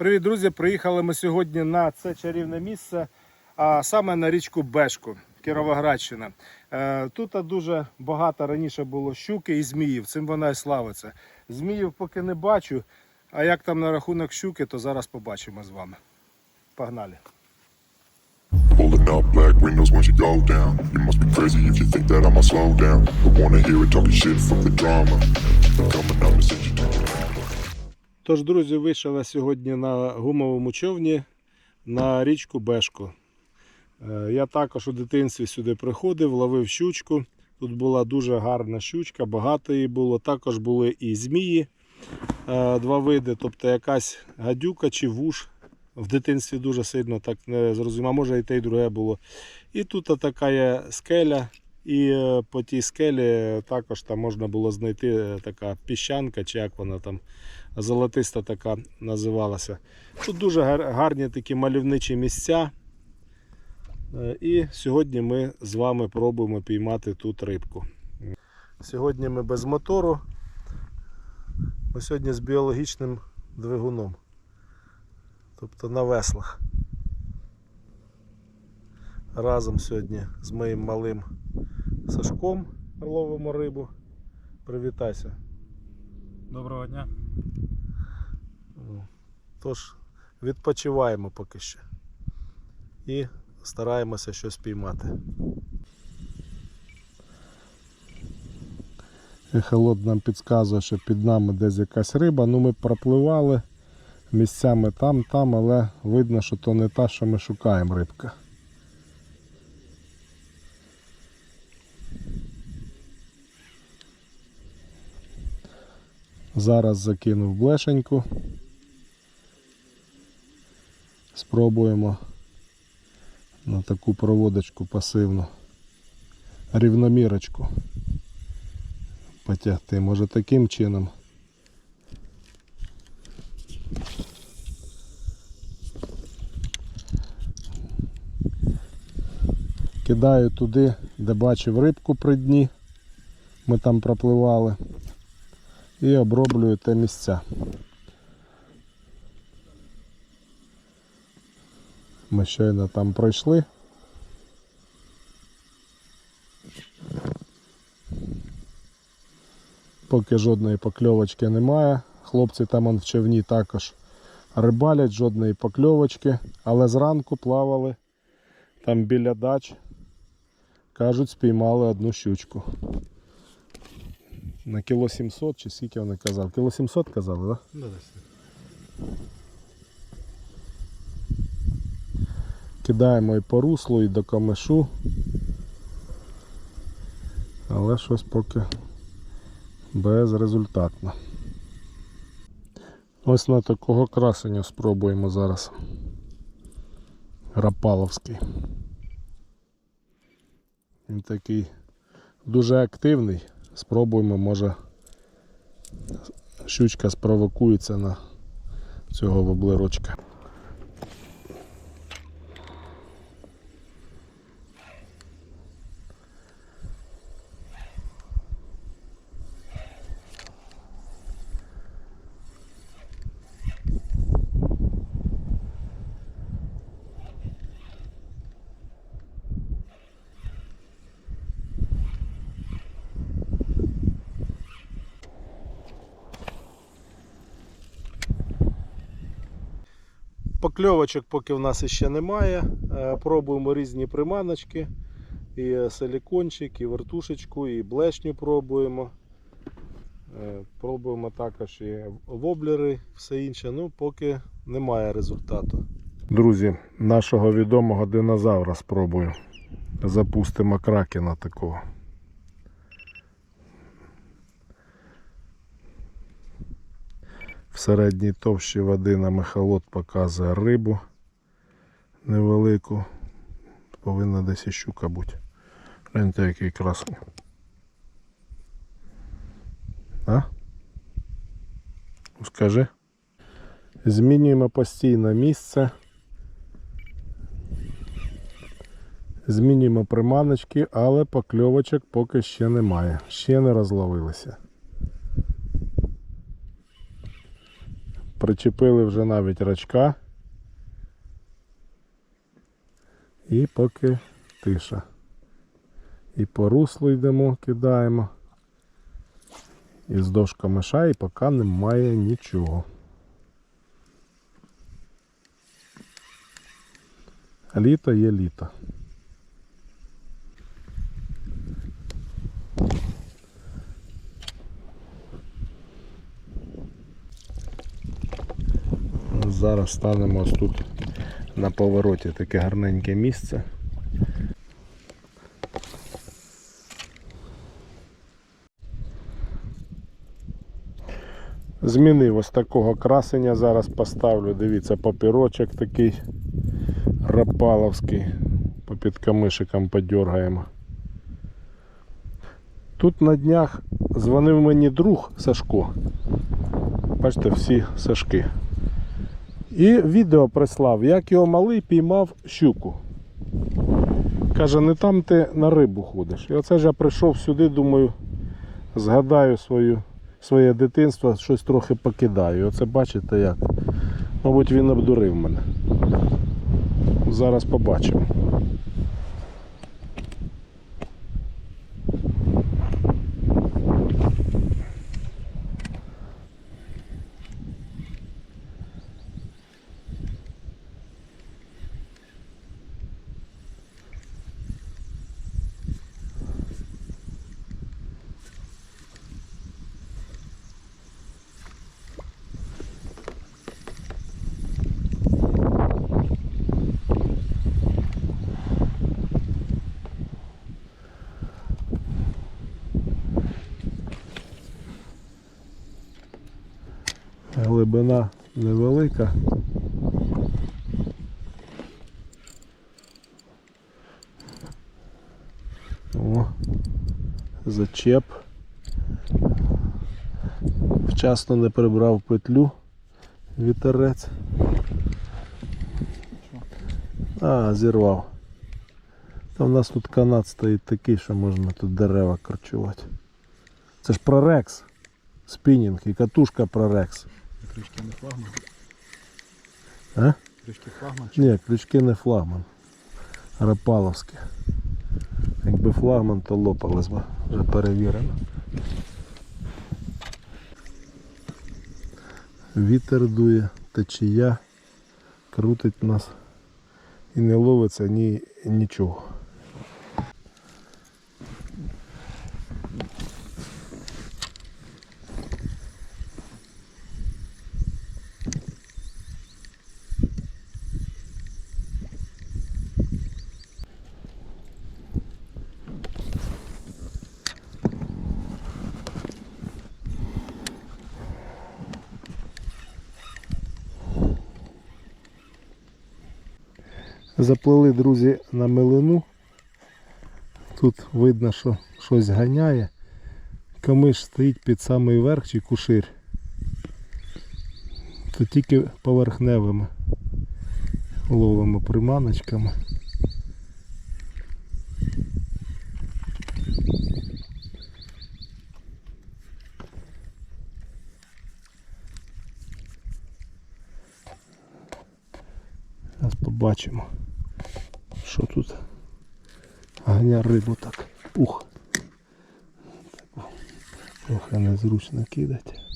Привіт, друзі! Приїхали ми сьогодні на це чарівне місце, а саме на річку Бешку, Кіровоградщина. Е, Тут дуже багато раніше було щуки і зміїв. Цим вона і славиться. Зміїв поки не бачу. А як там на рахунок щуки, то зараз побачимо з вами. Погнали! Up black windows once you go down. You must be crazy if you think that I'ma slow down. But wanna hear it talking shit from the drama. Coming out to send you to Тож, друзі, вийшов я сьогодні на гумовому човні на річку Бешку. Е, Я також у дитинстві сюди приходив, ловив щучку. Тут була дуже гарна щучка, багато її було. Також були і змії, е, два види, тобто якась гадюка чи вуш. В дитинстві дуже сильно так не зрозумів, а може і те, і друге було. І тут така є скеля, і е, по тій скелі також там можна було знайти така піщанка, чи як вона там золотиста така називалася. Тут дуже гарні такі мальовничі місця. Е, І сьогодні ми з вами пробуємо піймати тут рибку. Сьогодні ми без мотору. Ми сьогодні з біологічним двигуном. Тобто на веслах. Разом сьогодні з моїм малим Сашком ловимо рибу. Привітайся. Доброго дня. Тож відпочиваємо поки що. І стараємося щось піймати. Ехолот нам підказує, що під нами десь якась риба. Ну ми пропливали місцями там, там, але видно, що то не та, що ми шукаємо рибка. Зараз закинув блешеньку. Спробуємо на таку проводочку пасивну рівномірочку потягти. Може таким чином. Кидаю туди, де бачив рибку при дні. Ми там пропливали. І оброблюю те місця. Ми щойно там пройшли. Поки жодної покльовочки немає. Хлопці там в човні також рибалять, жодної покльовочки, але зранку плавали там біля дач. Кажуть, спіймали одну щучку. На кіло 700 чи скільки вони казали? Кіло 700 казали, так? Да? Кидаємо і по руслу, і до камешу. Але щось поки безрезультатно. Ось на такого красення спробуємо зараз. Рапаловський. Він такий дуже активний. Спробуємо, може щучка спровокується на цього воблерочка. Покльовочок поки в нас ще немає. Е, Пробуємо різні приманочки. І силікончик, і вертушечку, і блешню пробуємо. Е, Пробуємо також і воблери, все інше. Ну, поки немає результату. Друзі, нашого відомого динозавра спробую. Запустимо кракена такого. В середній товщі води на мехалот показує рибу невелику. Повинна десь і щука бути. Гляньте, який красний. А? Скажи. Змінюємо постійно місце. Змінюємо приманочки, але покльовочок поки ще немає. Ще не розловилися. Причепили вже навіть рачка. І поки тиша. І по руслу йдемо, кидаємо. І з дошка миша, і поки немає нічого. Літо є літо. Зараз станемо ось тут на повороті таке гарненьке місце. Змінив ось такого красення зараз поставлю. Дивіться, папірочок такий рапаловський. Попід камишиком подергаємо. Тут на днях дзвонив мені друг Сашко. Бачите, всі Сашки. І відео прислав, як його малий піймав щуку. Каже, не там ти на рибу ходиш. І оце ж я прийшов сюди, думаю, згадаю свою, своє дитинство, щось трохи покидаю. Оце бачите як. Мабуть, він обдурив мене. Зараз побачимо. Зачеп. Вчасно не прибрав петлю вітерець. А, зірвав. Та в нас тут канат стоїть такий, що можна тут дерева корчувати. Це ж прорекс. Спінінг і катушка прорекс. Крючки не флагман. А? Крючки флагман. Ні, крючки не флагман. Рапаловські. Якби флагман, то лопалось би. Вже перевірено. Вітер дує, течія, крутить нас і не ловиться ні, нічого. Заплили, друзі, на милину. Тут видно, що щось ганяє. Камиш стоїть під самий верх чи кушир. То тільки поверхневими ловимо приманочками. Зараз побачимо, що тут ганя рибу так. Ух. Трохи незручно кидати.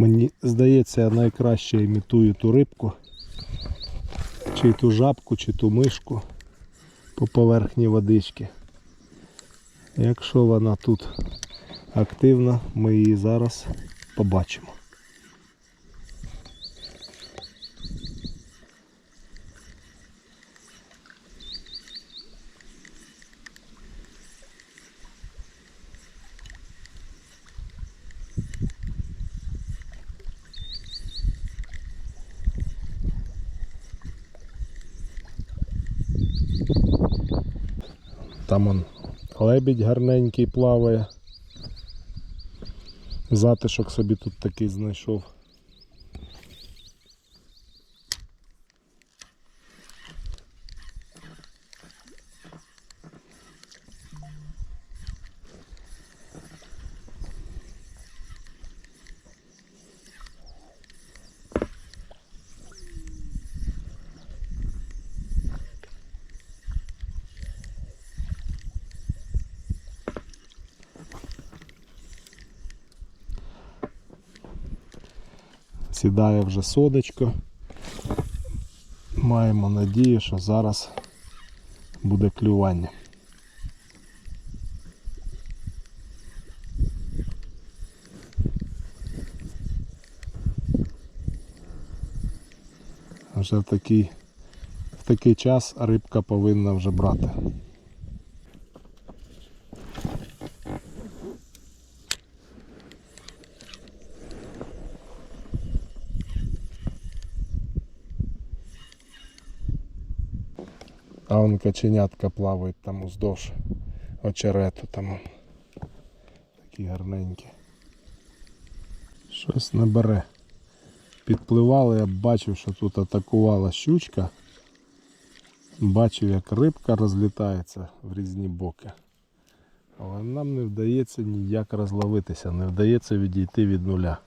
Мені здається, я найкраще імітую ту рибку, чи ту жабку, чи ту мишку по поверхні водички. Якщо вона тут активна, ми її зараз побачимо. Там лебідь гарненький плаває. Затишок собі тут такий знайшов. Сідає вже содочко. Маємо надію, що зараз буде клювання. Вже в такий, в такий час рибка повинна вже брати. Каченятка плавають там уздовж очерету там. Такі гарненькі. Щось не бере. Підпливали, я бачив, що тут атакувала щучка. Бачив, як рибка розлітається в різні боки. Але нам не вдається ніяк розловитися, не вдається відійти від нуля.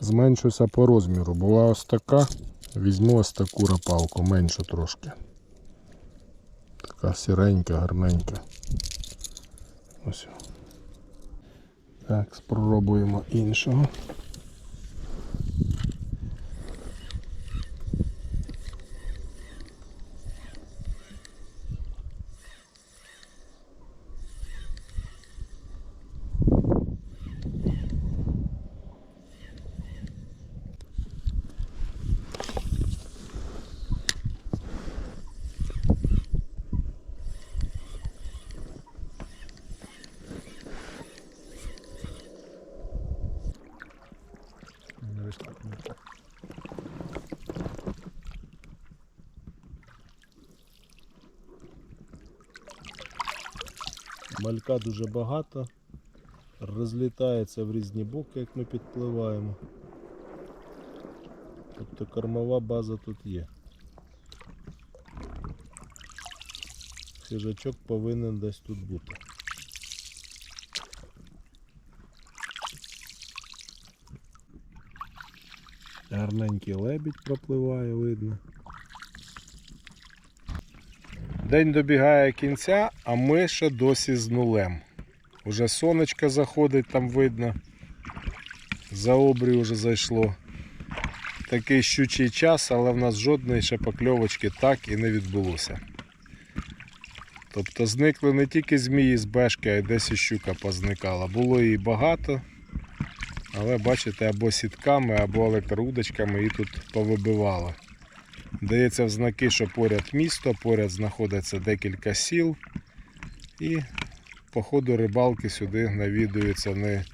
Зменшуся по розміру. Була ось така, візьму ось таку рапалку, меншу трошки. Така сіренька, гарненька. Ось. Так, спробуємо іншого. Не виступне. Малька дуже багато, розлітається в різні боки, як ми підпливаємо. Тобто кормова база тут є. Хижачок повинен десь тут бути. Гарненький лебідь пропливає, видно. День добігає кінця, а ми ще досі з нулем. Уже сонечко заходить, там видно. За обрій вже зайшло. Такий щучий час, але в нас жодної ще покльовочки так і не відбулося. Тобто зникли не тільки змії з бешки, а й десь і щука позникала. Було її багато, але бачите, або сітками, або електроудочками її тут повибивало. Дається в знаки, що поряд місто, поряд знаходиться декілька сіл. І по ходу рибалки сюди навідуються не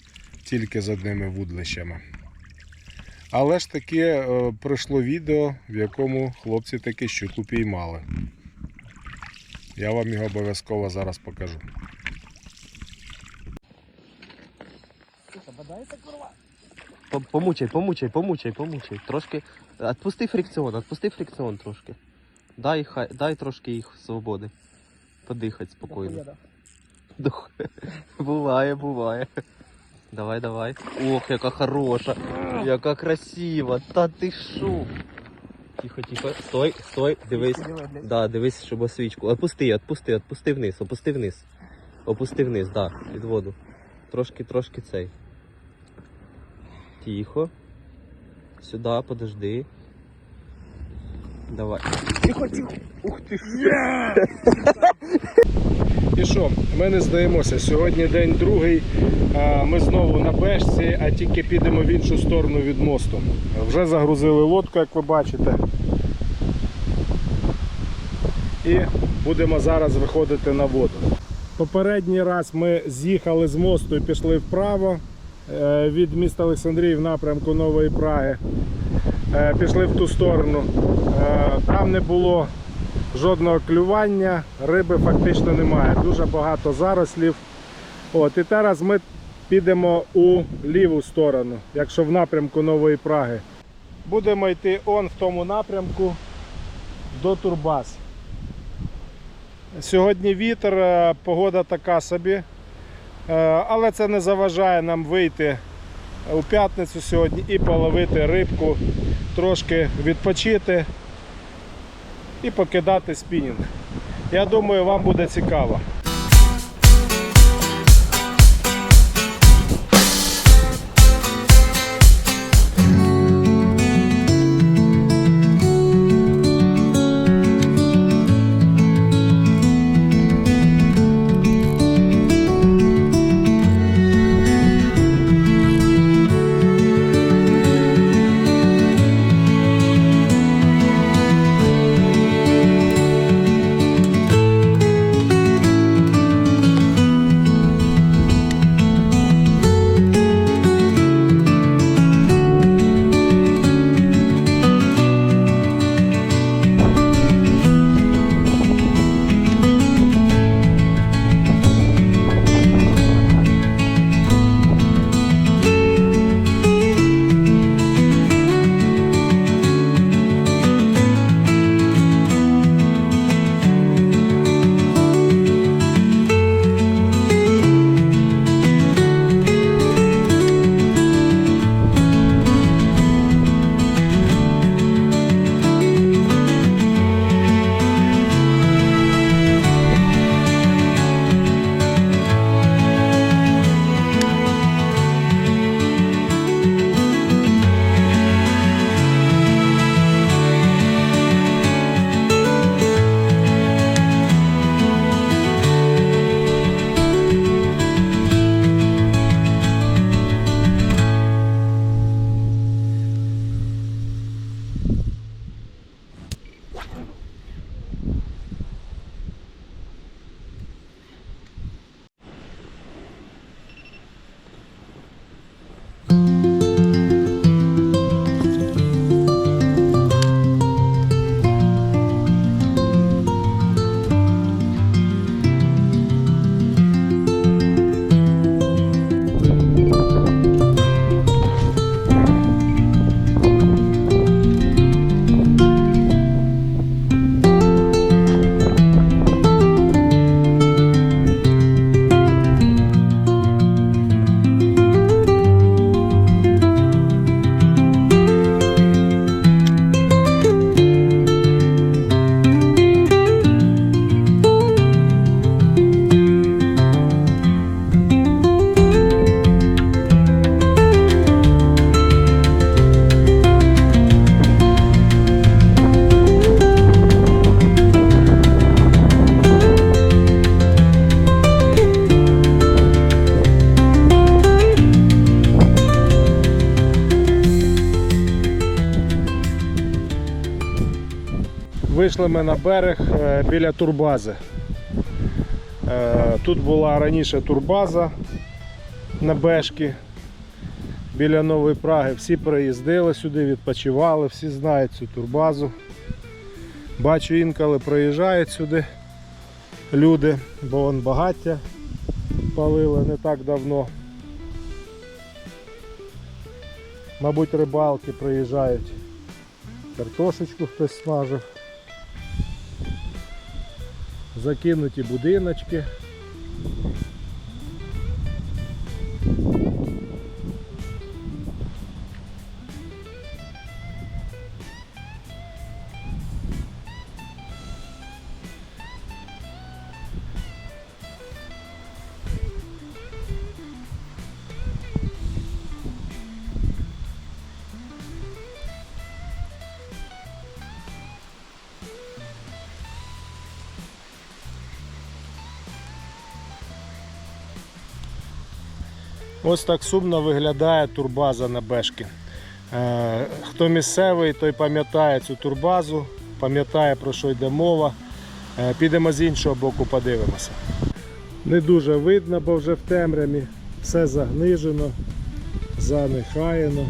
тільки з одними вудлищами. Але ж таки е, пройшло відео, в якому хлопці таки щуку піймали. Я вам його обов'язково зараз покажу. По- Помучай, помучай, помучай, помучай. Трошки. Отпусти фрикціон, отпусти фрикціон трошки. Дай, хай, дай трошки їх свободи. Подихати спокійно. Дух. Буває, буває. Давай, давай. Ох, яка хороша. Яка красива. Та ти шо? Тихо, тихо. Стой, стой, дивись. Да, дивись, щоб освічку. Отпусти, отпусти, отпусти вниз, опусти вниз. Опусти вниз, да, під воду. Трошки, трошки цей. Тихо. Сюди, подожди. Давай. Тіхоті! Ух ти! І що, ми не здаємося. Сьогодні день другий. Ми знову на бешці, а тільки підемо в іншу сторону від мосту. Вже загрузили лодку, як ви бачите. І будемо зараз виходити на воду. Попередній раз ми з'їхали з мосту і пішли вправо від міста Олександрії в напрямку Нової Праги. Е, Пішли в ту сторону. Е, Там не було жодного клювання, риби фактично немає. Дуже багато зарослів. От, і зараз ми підемо у ліву сторону, якщо в напрямку Нової Праги. Будемо йти он в тому напрямку до Турбаз. Сьогодні вітер, е, погода така собі, Е, але це не заважає нам вийти у п'ятницю сьогодні і половити рибку, трошки відпочити і покидати спінінг. Я думаю, вам буде цікаво. Вийшли ми на берег е, біля турбази. Е, Тут була раніше турбаза на Бешки біля Нової Праги. Всі приїздили сюди, відпочивали, всі знають цю турбазу. Бачу, інколи приїжджають сюди люди, бо вон багаття палили не так давно. Мабуть, рибалки приїжджають. Картошечку хтось смажив. Закинуті будиночки. Ось так сумно виглядає турбаза на бешки. Е, Хто місцевий, той пам'ятає цю турбазу, пам'ятає про що йде мова. Е, Підемо з іншого боку, подивимося. Не дуже видно, бо вже в темряві все загнижено, занехаяно.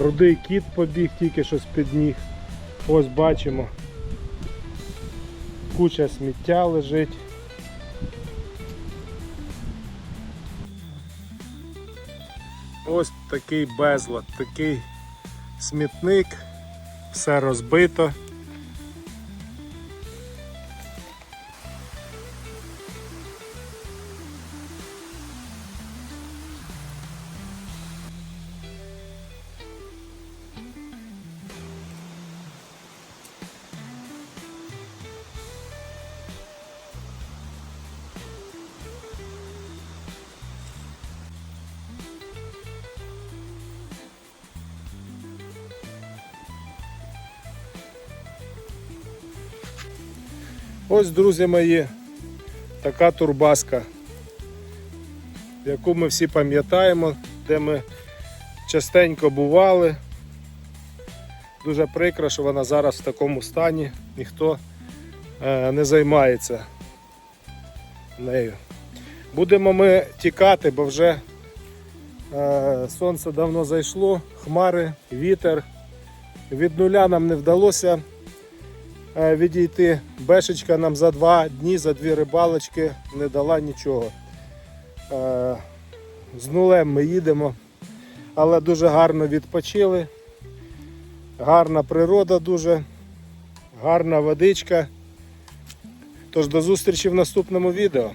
Рудий кіт побіг тільки що з-під ніг. Ось бачимо. Куча сміття лежить. Ось такий безлад, такий смітник, все розбито. Ось, друзі мої, така турбаска, яку ми всі пам'ятаємо, де ми частенько бували. Дуже прикро, що вона зараз в такому стані, ніхто е, не займається нею. Будемо ми тікати, бо вже е, сонце давно зайшло, хмари, вітер. Від нуля нам не вдалося відійти. Бешечка нам за два дні, за дві рибалочки не дала нічого. Е, З нулем ми їдемо, але дуже гарно відпочили. Гарна природа дуже, гарна водичка. Тож до зустрічі в наступному відео.